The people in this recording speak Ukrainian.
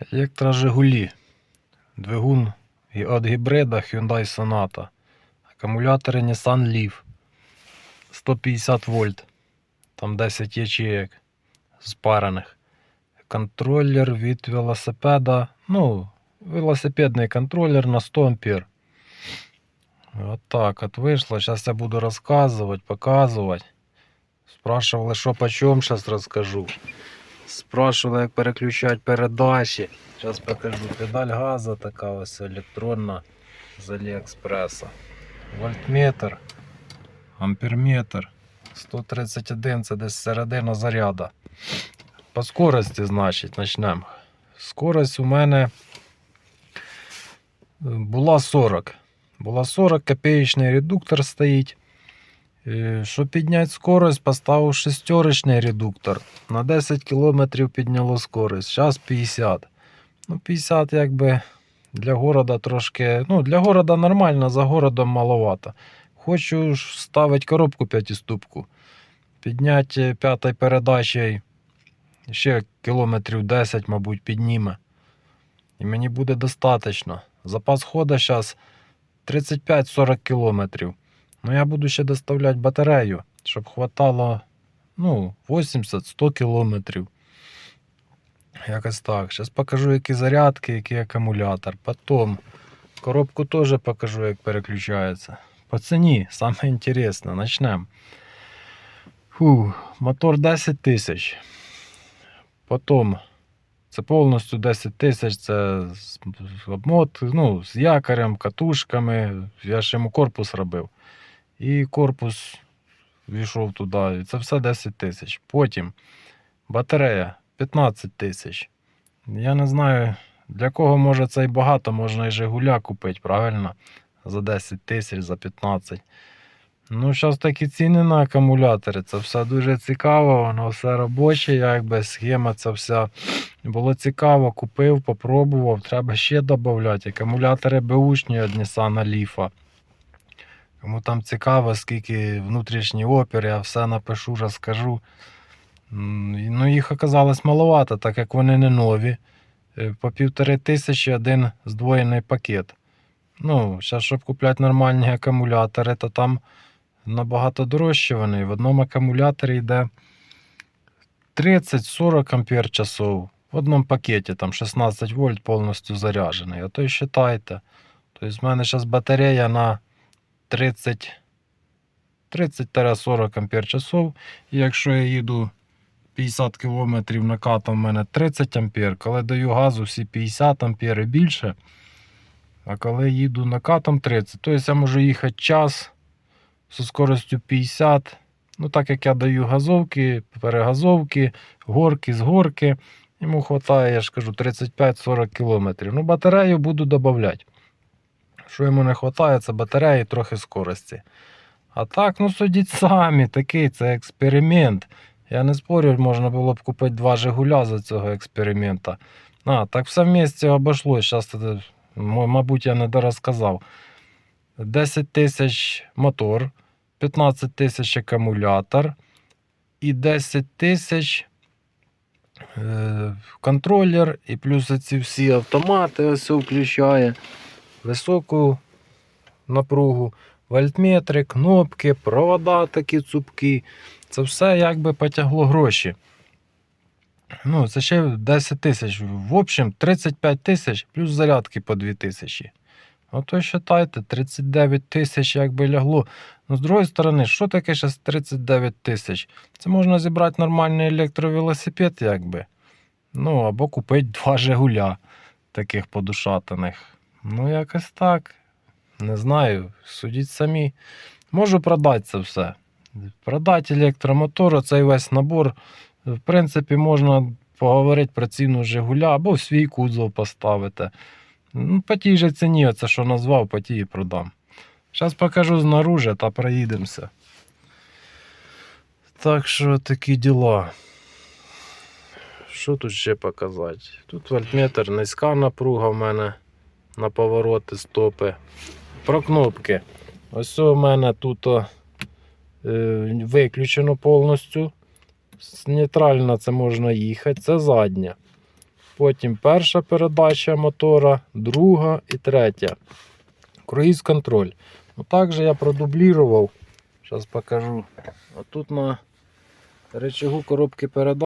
Електрожигулі. Двигун від гібрида Hyundai Sonata. Акумулятори Nissan Leaf. 150 вольт. Там 10 ячеек спарених. Контролер від велосипеда. Ну, велосипедний контролер на 100 ампер. Вот так от вийшло. Зараз я буду розказувати, показувати. Спрашивали, що по чому, зараз розкажу. Спрашивали, як переключати передачі. Зараз покажу. Педаль газу така ось електронна з Аліекспреса. Вольтметр, амперметр. 131 це десь середина заряда. По скорості, значить, почнемо. Скорость у мене е, була 40. Була 40, копеечний редуктор стоїть. Е, Щоб підняти скорость, поставив шестерочний редуктор. На 10 км підняло скорость. Зараз 50. Ну, 50 якби для города трошки. Ну, для города нормально, за городом маловато. Хочу ставити коробку п'ятиступку. Підняти п'ятою передачею ще кілометрів 10, мабуть, підніме. І мені буде достатньо. Запас хода зараз 35-40 кілометрів. Ну, я буду ще доставляти батарею, щоб хватало ну, 80-100 кілометрів. Якось так. Зараз покажу, які зарядки, який акумулятор. Потім коробку теж покажу, як переключається. По ціні, саме інтересне, почнемо. Мотор 10 тисяч. Потім це повністю 10 тисяч, це з- обмот, ну, з якорем, катушками. Я ж йому корпус робив. І корпус війшов туди. Це все 10 тисяч. Потім батарея 15 тисяч. Я не знаю, для кого може це і багато, можна і Жигуля купити, правильно? За 10 тисяч, за 15. Ну, зараз такі ціни на акумулятори. Це все дуже цікаво, воно все робоче, якби схема ця вся. Було цікаво, купив, попробував. Треба ще додати. Акумулятори беушні від Nissan Leaf. Кому там цікаво, скільки внутрішній опір, я все напишу, розкажу. Ну, їх оказалось маловато, так як вони не нові. Е, По півтори тисячі один здвоєний пакет. Ну, зараз, щоб купляти нормальні акумулятори, то там набагато дорожче вони. В одному акумуляторі йде 30-40 ампер часов. В одному пакеті там 16 вольт повністю заряджений. А то й считайте. Тобто в мене зараз батарея на 30 30-40 ампер часов. І якщо я їду 50 км накатом, в мене 30 ампер. Коли даю газу, всі 50 ампер і більше. А коли їду накатом 30, то я можу їхати час зі скоростю 50. Ну, так як я даю газовки, перегазовки, горки з горки. Йому вистачає, я ж кажу, 35-40 км. Ну, батарею буду додавати. Що йому не вистачає, це батареї трохи скорості. А так, ну судіть самі, такий це експеримент. Я не спорю, можна було б купити два Жигуля за цього експеримента. А, так все вместе обошлось. Зараз, мабуть, я не дорозказав. 10 тисяч мотор, 15 тисяч акумулятор і 10 тисяч е, контролер, і плюс ці всі автомати ось включає. Високу напругу, вольтметри, кнопки, провода такі цупкі. Це все якби потягло гроші. Ну, це ще 10 тисяч. В общем, 35 тисяч плюс зарядки по 2 тисячі. Ото вважайте, 39 тисяч якби лягло. Ну, з другої сторони, що таке зараз 39 тисяч? Це можна зібрати нормальний електровелосипед, якби. Ну, або купити два Жигуля таких подушатаних. Ну, якось так. Не знаю, судіть самі. Можу продати це все. Продати електромотор, цей весь набор. В принципі, можна поговорити про ціну Жигуля або в свій кузов поставити. Ну, по тій же ціні, оце що назвав, по тій продам. Зараз покажу знаружи та проїдемося. Так що такі діла. Що тут ще показати? Тут вольтметр, низька напруга в мене на повороти стопи. Про кнопки. Ось у мене тут е, виключено повністю. Нейтрально це можна їхати, це задня. Потім перша передача мотора, друга і третя. Круїз контроль. Ну, також я продублірував. Зараз покажу. Отут на рычагу коробки передач.